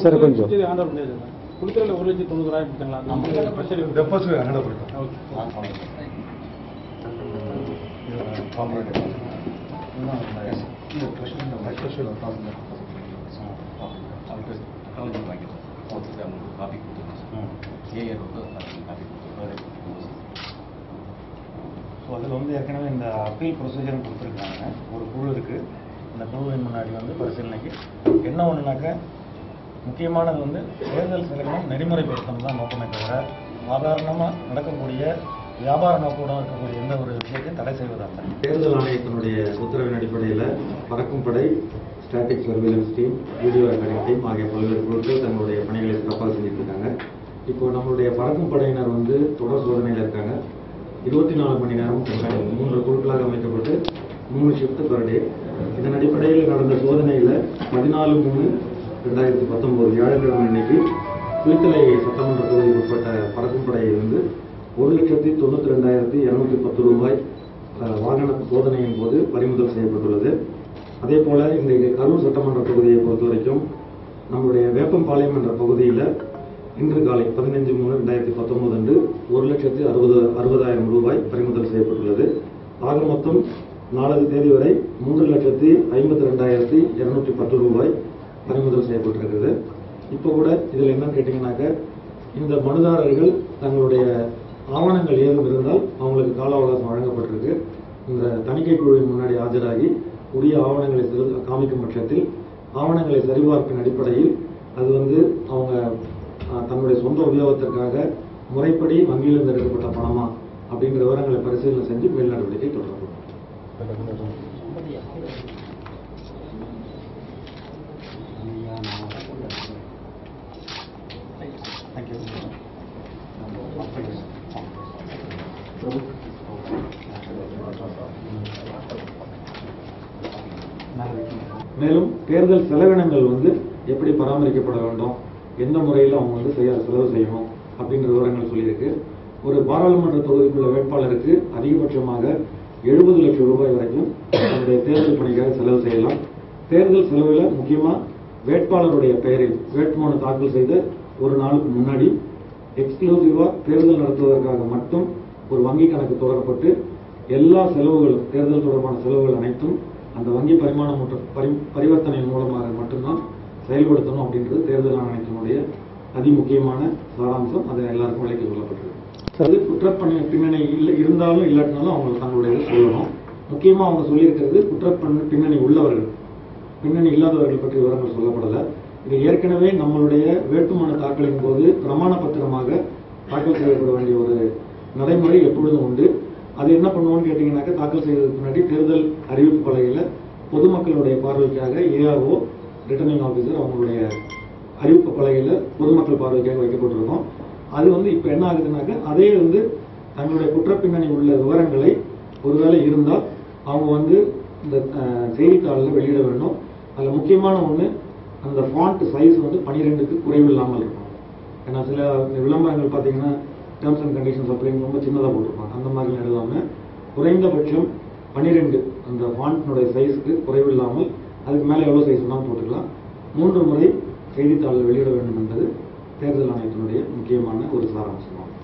Sir கொஞ்சம். குளித்தல ஒரு லட்சத்தி தொண்ணூறாயிரம் கொடுத்தாங்களா காப்பி கொடுத்துருக்கோம் ஏஆர் காப்பி கொடுத்துருக்கோம் ஸோ அதில் வந்து ஏற்கனவே இந்த அப்பீல் ப்ரொசீஜர் கொடுத்துருக்காங்க. ஒரு குழு இருக்கு. இந்த குழுவின் முன்னாடி வந்து பரிசீலனைக்கு என்ன ஒன்றுனாக்க முக்கியமானது வந்து தேர்தல் செலவினம் நெறிமுறைப்படுத்தணும் தான் நோக்கமே தவிர சாதாரணமாக நடக்கக்கூடிய வியாபார நோக்கோடு இருக்கக்கூடிய எந்த ஒரு விஷயத்தையும் தடை செய்வதல்ல தேர்தல் ஆணையத்தினுடைய உத்தரவின் அடிப்படையில் பறக்கும் படை static surveillance team video recording team ஆகிய பல்வேறு குழுக்கள் தங்களுடைய பணிகளை சிறப்பாக செஞ்சுட்டு இருக்காங்க. இப்போ நம்மளுடைய பறக்கும் படையினர் வந்து தொடர் சோதனையில் இருக்காங்க. இருபத்தி நாலு மணி நேரம் மூன்று குழுக்களாக அமைக்கப்பட்டு மூணு ஷிஃப்ட் பர் டே இதன் அடிப்படையில் நடந்த சோதனையில் பதினாலு மூணு ரெண்டாயிரத்தி பத்தொம்போது வியாழக்கிழமை அன்னைக்கு குளித்தலை சட்டமன்ற தொகுதிக்கு உட்பட்ட பறக்கும் படை வந்து ஒரு லட்சத்தி தொண்ணூற்றி ரெண்டாயிரத்தி இரநூத்தி பத்து ரூபாய் வாகன சோதனையின் போது பறிமுதல் செய்யப்பட்டுள்ளது. அதே போல இன்றைக்கு கரூர் சட்டமன்ற தொகுதியை பொறுத்த வரைக்கும் நம்முடைய வேப்பம்பாளையம் என்ற பகுதியில் இன்று காலை பதினைஞ்சு மூணு ரெண்டாயிரத்தி பத்தொன்பது அன்று ஒரு லட்சத்தி அறுபது அறுபதாயிரம் ரூபாய் பறிமுதல் செய்யப்பட்டுள்ளது. ஆக மொத்தம் நாலது தேதி வரை மூன்று லட்சத்தி ஐம்பத்தி ரெண்டாயிரத்தி இருநூற்றி பத்து ரூபாய் பறிமுதல் செய்யப்பட்டிருக்குது. இப்போ கூட இதில் என்னன்னு கேட்டிங்கனாக்க இந்த மனுதாரர்கள் தங்களுடைய ஆவணங்கள் ஏதும் இருந்தால் அவங்களுக்கு கால அவகாசம் வழங்கப்பட்டிருக்கு. இந்த தணிக்கை குழுவின் முன்னாடி ஆஜராகி உரிய ஆவணங்களை செலு- காமிக்கும் பட்சத்தில் ஆவணங்களை சரிபார்ப்பின் அடிப்படையில் அது வந்து அவங்க தன்னுடைய சொந்த உபயோகத்திற்காக முறைப்படி வங்கியிலிருந்து எடுக்கப்பட்ட பணமா அப்படிங்கிற விவரங்களை பரிசீலனை செஞ்சு மேல் நடவடிக்கை மேலும் தேர்தல் செலவினங்கள் வந்து எப்படி பராமரிக்கப்பட வேண்டும்? எந்த முறையில் அவங்க வந்து செய்ய செலவு செய்யணும்? அப்படிங்கிற விவரங்கள் சொல்லியிருக்கு. ஒரு பாராளுமன்ற தொகுதிக்குள்ள வேட்பாளருக்கு அதிகபட்சமாக எழுபது லட்சம் ரூபாய் வரைக்கும் தன்னுடைய தேர்தல் பணிக்காக செலவு செய்யலாம். தேர்தல் செலவில் முக்கியமாக வேட்பாளருடைய பெயரில் வேட்புமனு தாக்கல் செய்த ஒரு நாளுக்கு முன்னாடி எக்ஸ்க்ளூசிவாக தேர்தல் நடத்துவதற்காக மட்டும் ஒரு வங்கி கணக்கு தொடரப்பட்டு எல்லா செலவுகளும் தேர்தல் தொடர்பான செலவுகள் அனைத்தும் அந்த வங்கி பரிமாணம் மற்றும் பரி பரிவர்த்தனை மூலமாக மட்டும்தான் செயல்படுத்தணும் அப்படின்றது தேர்தல் ஆணையத்தினுடைய அதிமுக்கியமான சாராம்சம். அதை எல்லாருக்கும் விலைக்கு சொல்லப்பட்டிருக்கு அது குற்றப்பணி பின்னணி இல்லை இருந்தாலும் இல்லாட்டினாலும் அவங்க தங்களுடைய சொல்லணும். முக்கியமாக அவங்க சொல்லியிருக்கிறது குற்றப்பணி பின்னணி உள்ளவர்கள் பின்னணி இல்லாதவர்கள் பற்றி விவரங்கள் சொல்லப்படலை. இது ஏற்கனவே நம்மளுடைய வேட்புமனு தாக்கலின் போது பிரமாண பத்திரமாக தாக்கல் செய்யப்பட வேண்டிய ஒரு நடைமுறை எப்பொழுதும் உண்டு. அது என்ன பண்ணுவோம்னு கேட்டிங்கனாக்கா தாக்கல் செய்வதற்கு முன்னாடி தேர்தல் அறிவிப்பு பலகையில் பொதுமக்களுடைய பார்வைக்காக ஏஆர்ஓ ரிட்டர்னிங் ஆஃபீஸர் அவங்களுடைய அறிவிப்பு பலகையில் பொதுமக்கள் பார்வைக்காக வைக்கப்பட்டிருக்கோம். அது வந்து இப்போ என்ன ஆகுதுனாக்கா அதே வந்து தங்களுடைய குற்றப்பின்னணி உள்ள விவரங்களை ஒருவேளை இருந்தால் அவங்க வந்து இந்த செய்தித்தாளில் வெளியிட வேண்டும். அதில் முக்கியமான ஒன்று அந்த ஃபாண்ட் சைஸ் வந்து பன்னிரெண்டுக்கு குறைவில்லாமல் இருக்கும் ஏன்னா சில விளம்பரங்கள் பார்த்தீங்கன்னா டேர்ம்ஸ் அண்ட் கண்டிஷன்ஸ் அப்படின்னு ரொம்ப சின்னதாக போட்டிருப்பாங்க. அந்த மாதிரி எழுதாமல் குறைந்தபட்சம் பன்னிரெண்டு அந்த ஃபாண்ட்னுடைய சைஸ்க்கு குறைவில்லாமல் அதுக்கு மேலே எவ்வளோ சைஸ் வேணாலும் போட்டுக்கலாம். மூன்று முறை செய்தித்தாளில் வெளியிட வேண்டும் என்பது தேர்தல் ஆணையத்தினுடைய முக்கியமான ஒரு சாராம்சமாகும்.